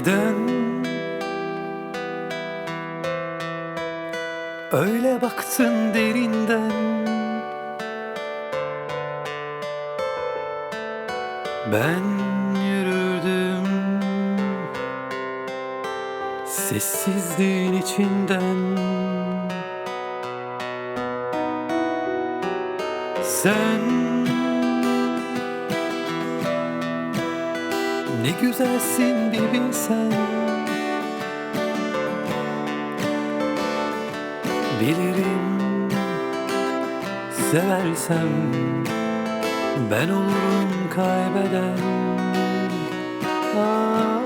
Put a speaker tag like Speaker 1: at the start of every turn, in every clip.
Speaker 1: Neden Öyle baktın derinden. Ben yürürdüm. Sessizliğin içinden. Sen Ne güzelsin bir bilsen Bilirim Seversem Ben olurum kaybeden. Aa,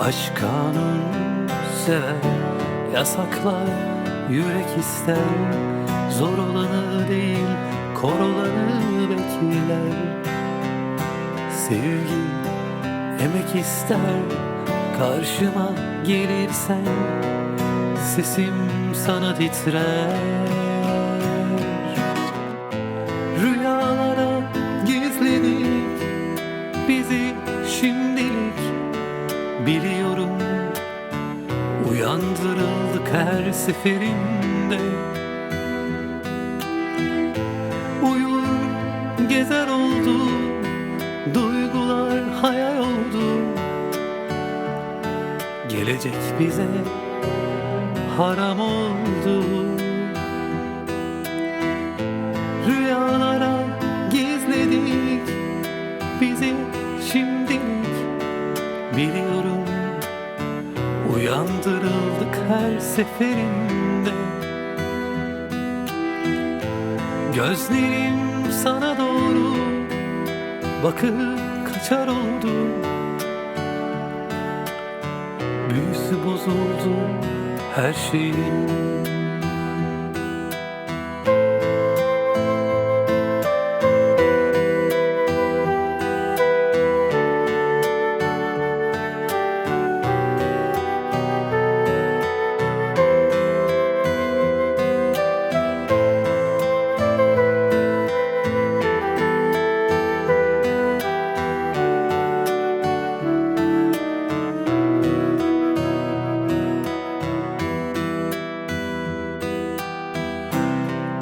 Speaker 1: Aşk kanun sever Yasaklar yürek ister. Zor olanı değil Kor olanı bekler Sevgi emek ister. Karşıma gelirsen Sesim sana titrer. Rüyalara gizledik Bizi şimdilik Biliyorum. Uyandırıldık her seferinde. Uyur gezer oldu Gelecek bize. Haram oldu. Rüyalara gizledik bizi şimdilik Biliyorum uyandırıldık her seferinde. Gözlerim sana doğru bakıp kaçar oldu Büyüsü bozuldu her şeyin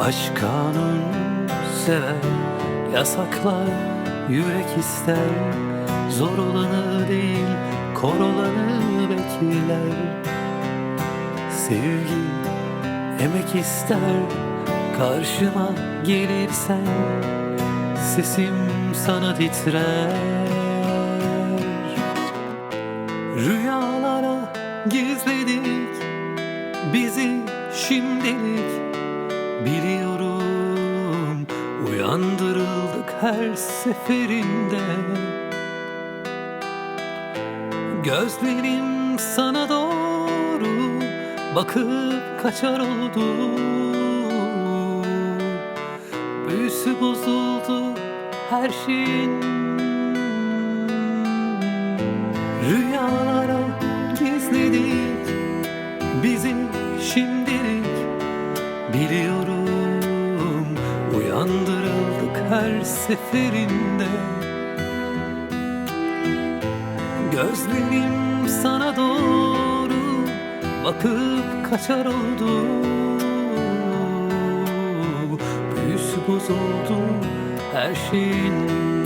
Speaker 1: Aşk kanun sever Yasaklar yürek ister. Zor olanı değil Kor olanı bekler. Sevgi emek ister Karşıma gelirsen Sesim sana titrer. Rüyalara gizledik Bizi şimdilik Biliyorum uyandırıldık her seferinde. Gözlerim sana doğru bakıp kaçar oldu. Büyüsü bozuldu her şeyin. Rüyalara gizledik bizi şimdilik Biliyorum uyandırıldık her seferinde. Gözlerim sana doğru bakıp kaçar oldu. Büyüsü bozuldu her şeyin